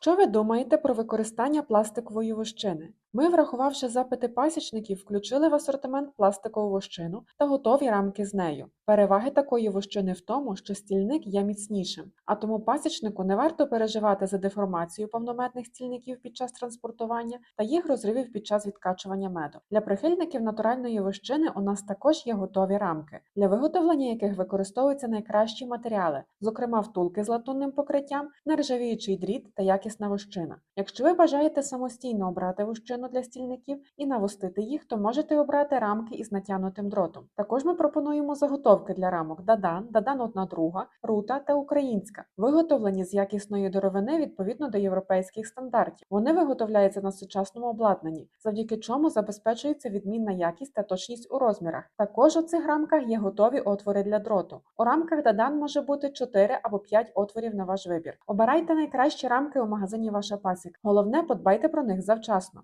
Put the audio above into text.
Що ви думаєте про використання пластикової вощини? Ми, врахувавши запити пасічників, включили в асортимент пластикову вощину та готові рамки з нею. Переваги такої вощини в тому, що стільник є міцнішим, а тому пасічнику не варто переживати за деформацію повнометних стільників під час транспортування та їх розривів під час відкачування меду. Для прихильників натуральної вощини у нас також є готові рамки, для виготовлення яких використовуються найкращі матеріали, зокрема втулки з латунним покриттям, нержавіючий дріт та якісна вощина. Якщо ви бажаєте самостійно обрати вощину для стільників і навостити їх, то можете обрати рамки із натягнутим дротом. Також ми пропонуємо заготовки для рамок Дадан, Дадан 1 друга, Рута та Українська, виготовлені з якісної деревини відповідно до європейських стандартів. Вони виготовляються на сучасному обладнанні, завдяки чому забезпечується відмінна якість та точність у розмірах. Також у цих рамках є готові отвори для дроту. У рамках Дадан може бути 4 або 5 отворів на ваш вибір. Обирайте найкращі рамки у магазині Ваша пасіка. Головне, подбайте про них завчасно.